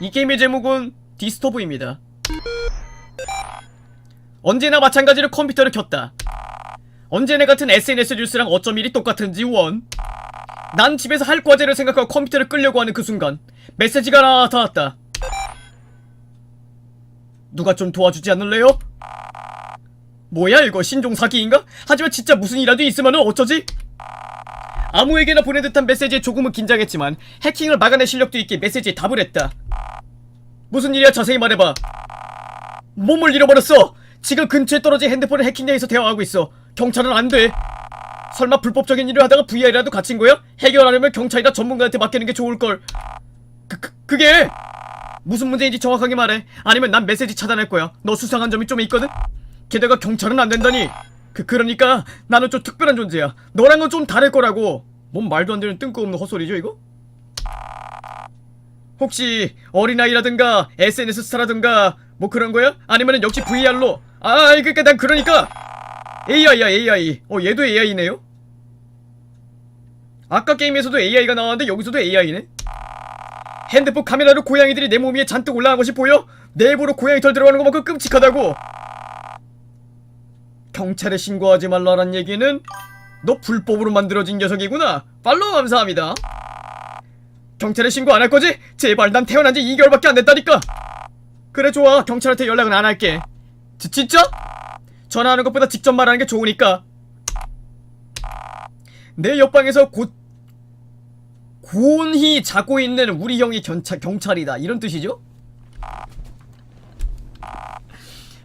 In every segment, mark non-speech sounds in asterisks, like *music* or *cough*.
이 게임의 제목은 디스토브입니다. 언제나 마찬가지로 컴퓨터를 켰다. 언제나 같은 SNS 뉴스랑 어쩜 일이 똑같은지 원. 난 집에서 할 과제를 생각하고 컴퓨터를 끄려고 하는 그 순간 메시지가 나타났다. 누가 좀 도와주지 않을래요? 뭐야 이거 신종 사기인가? 하지만 진짜 무슨 일이라도 있으면 어쩌지? 아무에게나 보낸 듯한 메시지에 조금은 긴장했지만 해킹을 막아낼 실력도 있게 메시지에 답을 했다. 무슨 일이야 자세히 말해봐. 몸을 잃어버렸어. 지금 근처에 떨어진 핸드폰을 해킹당해서 대화하고 있어. 경찰은 안 돼. 설마 불법적인 일을 하다가 VR이라도 갇힌 거야? 해결하려면 경찰이나 전문가한테 맡기는 게 좋을 걸. 그, 그 그게 무슨 문제인지 정확하게 말해. 아니면 난 메시지 차단할 거야. 너 수상한 점이 좀 있거든. 게다가 경찰은 안 된다니. 그 그러니까 나는 좀 특별한 존재야. 너랑은 좀 다를 거라고. 뭔 말도 안 되는 뜬금없는 헛소리죠 이거? 혹시 어린아이라든가 SNS 스타라든가 뭐 그런 거야? 아니면은 역시 VR로 아 그니까 난 그러니까 AI야 AI 어 얘도 AI네요? 아까 게임에서도 AI가 나왔는데 여기서도 AI네? 핸드폰 카메라로 고양이들이 내 몸 위에 잔뜩 올라간 것이 보여? 내부로 고양이 털 들어가는 것만큼 끔찍하다고 경찰에 신고하지 말라란 얘기는 너 불법으로 만들어진 녀석이구나 팔로우 감사합니다 경찰에 신고 안 할 거지? 제발 난 태어난 지 2개월밖에 안 됐다니까. 그래 좋아 경찰한테 연락은 안 할게. 지, 진짜? 전화하는 것보다 직접 말하는 게 좋으니까. 내 옆방에서 곧 곤히 자고 있는 우리 형이 경찰, 경찰이다 이런 뜻이죠?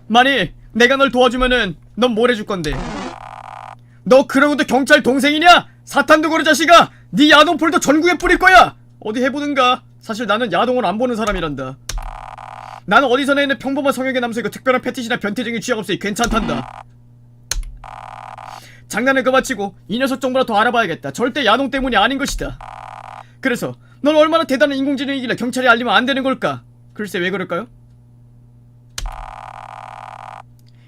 만일 내가 널 도와주면은 넌 뭘 해줄 건데? 너 그러고도 경찰 동생이냐? 사탄두고리 자식아! 네 야동폴도 전국에 뿌릴 거야! 어디 해보든가. 사실 나는 야동을 안 보는 사람이란다. 나는 어디서나 있는 평범한 성역의 남성이고 특별한 패티시나 변태적인 취향 없으니 괜찮단다. 장난을 그마치고 이 녀석 정보나 더 알아봐야겠다. 절대 야동 때문이 아닌 것이다. 그래서 넌 얼마나 대단한 인공지능이길래 경찰에 알리면 안 되는 걸까? 글쎄 왜 그럴까요?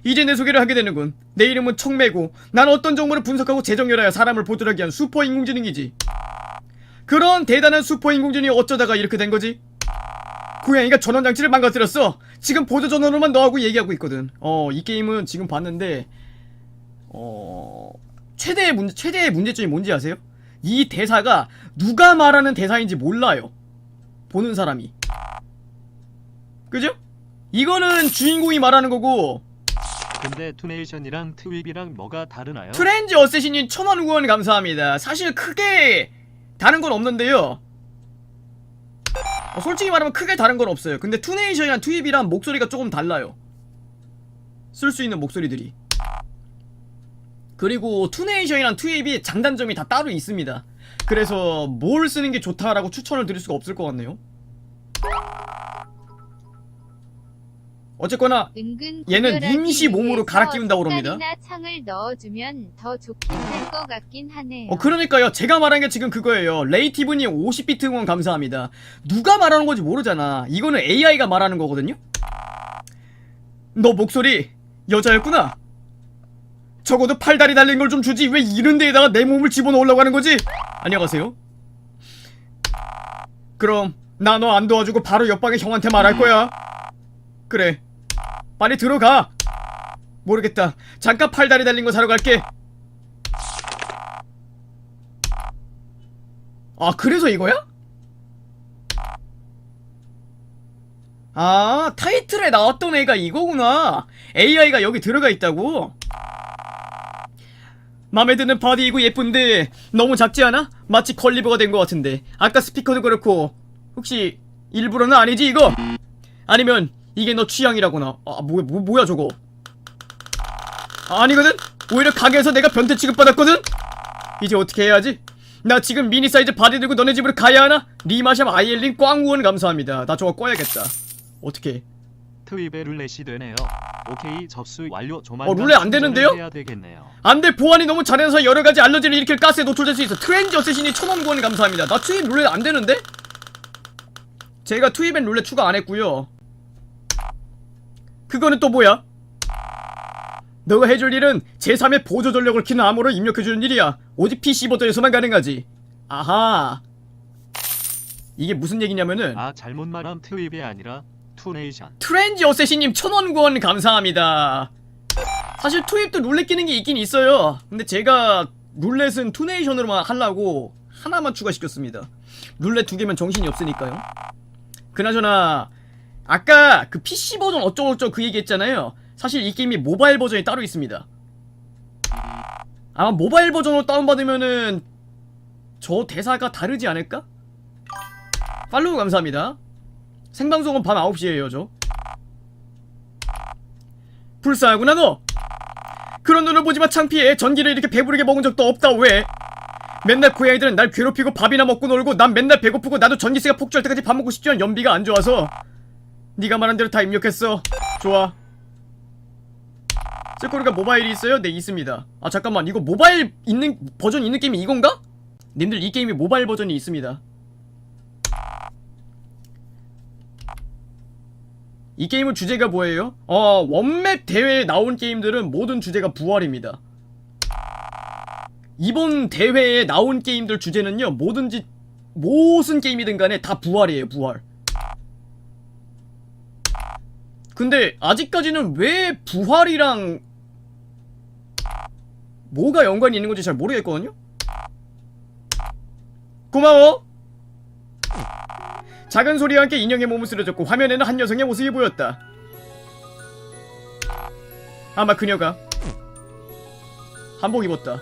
이제 내 소개를 하게 되는군. 내 이름은 청매고 난 어떤 정보를 분석하고 재정렬하여 사람을 보조하기 위한 슈퍼 인공지능이지. 그런 대단한 슈퍼 인공지능이 어쩌다가 이렇게 된 거지? 고양이가 전원장치를 망가뜨렸어. 지금 보조 전원으로만 너하고 얘기하고 있거든. 어, 이 게임은 지금 봤는데 어 최대의 문제 최대의 문제점이 뭔지 아세요? 이 대사가 누가 말하는 대사인지 몰라요. 보는 사람이. 그죠? 이거는 주인공이 말하는 거고 근데 투네이션이랑 트윕이랑 뭐가 다르나요? 트렌지 어쌔신님 천원 후원 감사합니다. 사실 크게 다른 건 없는데요. 어, 솔직히 말하면 크게 다른 건 없어요. 근데 투네이션이랑 투입이랑 목소리가 조금 달라요. 쓸 수 있는 목소리들이. 그리고 투네이션이랑 투입이 장단점이 다 따로 있습니다. 그래서 뭘 쓰는 게 좋다라고 추천을 드릴 수가 없을 것 같네요. 어쨌거나 은근 얘는 임시 몸으로 갈아 끼운다고 그럽니다. 창을 넣어주면 더 좋긴 할 것 같긴 하네요. 어 그러니까요. 제가 말한 게 지금 그거예요. 레이티브님 50비트 응원 감사합니다. 누가 말하는 건지 모르잖아. 이거는 AI가 말하는 거거든요. 너 목소리 여자였구나. 적어도 팔다리 달린 걸 좀 주지. 왜 이런 데에다가 내 몸을 집어넣으려고 하는 거지? 안녕하세요. 그럼 나 너 안 도와주고 바로 옆방에 형한테 말할 거야. 그래 빨리 들어가 모르겠다 잠깐 팔다리 달린 거 사러 갈게 아 그래서 이거야? 아 타이틀에 나왔던 애가 이거구나 AI가 여기 들어가 있다고? 맘에 드는 바디이고 예쁜데 너무 작지 않아? 마치 컬리버가 된 것 같은데 아까 스피커도 그렇고 혹시 일부러는 아니지 이거? 아니면 이게 너 취향이라거나 아 뭐야 뭐, 뭐야 저거 아니거든? 오히려 가게에서 내가 변태 취급받았거든? 이제 어떻게 해야지? 나 지금 미니 사이즈 바디 들고 너네 집으로 가야 하나? 리마샵 아이엘린 꽝 후원 감사합니다. 나 저거 꺼야겠다. 어떻게? 트윕의 룰렛이 되네요. 오케이 접수 완료. 조만 어, 룰렛 안 되는데요? 해야 되겠네요. 안돼 보안이 너무 잘해서 여러 가지 알러지를 일으킬 가스에 노출될 수 있어. 트렌지 어쌔신이 천원 후원 감사합니다. 나 투입 룰렛 안 되는데? 제가 투입엔 룰렛 추가 안 했고요. 그거는 또 뭐야? 너가 해줄 일은 제3의 보조 전력을 키는 암호를 입력해주는 일이야. 오직 PC 버전에서만 가능하지. 아하. 이게 무슨 얘기냐면은 아 잘못 말한 트윕이 아니라 투네이션. 트렌지 어쌔신님 천원권 감사합니다. 사실 투입도 룰렛 끼는 게 있긴 있어요. 근데 제가 룰렛은 투네이션으로만 하려고 하나만 추가시켰습니다. 룰렛 두 개면 정신이 없으니까요. 그나저나 아까 그 PC 버전 어쩌고저쩌고 그 얘기했잖아요. 사실 이 게임이 모바일 버전이 따로 있습니다. 아마 모바일 버전으로 다운받으면은 저 대사가 다르지 않을까? 팔로우 감사합니다. 생방송은 밤 9시에요, 저. 불쌍하구나, 너! 그런 눈을 보지마, 창피해. 전기를 이렇게 배부르게 먹은 적도 없다, 왜? 맨날 고양이들은 날 괴롭히고 밥이나 먹고 놀고 난 맨날 배고프고 나도 전기세가 폭주할 때까지 밥 먹고 싶지만 연비가 안 좋아서 네가 말한 대로 다 입력했어. 좋아. 쓸거리가 모바일이 있어요? 네, 있습니다. 아, 잠깐만. 이거 모바일 있는, 버전 있는 게임이 이건가? 님들 이 게임이 모바일 버전이 있습니다. 이 게임은 주제가 뭐예요? 어, 원맵 대회에 나온 게임들은 모든 주제가 부활입니다. 이번 대회에 나온 게임들 주제는요, 뭐든지, 무슨 게임이든 간에 다 부활이에요, 부활. 근데, 아직까지는 왜 부활이랑, 뭐가 연관이 있는 건지 잘 모르겠거든요? 고마워! 작은 소리와 함께 인형의 몸을 쓰러졌고 화면에는 한 여성의 모습이 보였다. 아마 그녀가 한복 입었다.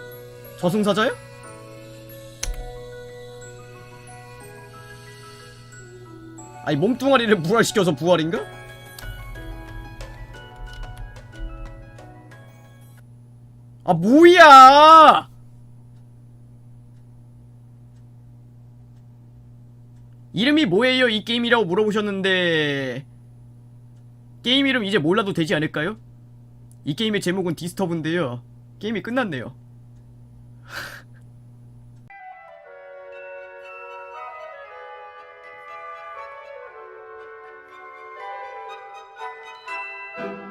저승사자야? 아니 몸뚱아리를 부활시켜서 부활인가? 아 뭐야! 이름이 뭐예요 이 게임이라고 물어보셨는데 게임 이름 이제 몰라도 되지 않을까요? 이 게임의 제목은 디스터브인데요 게임이 끝났네요 *laughs*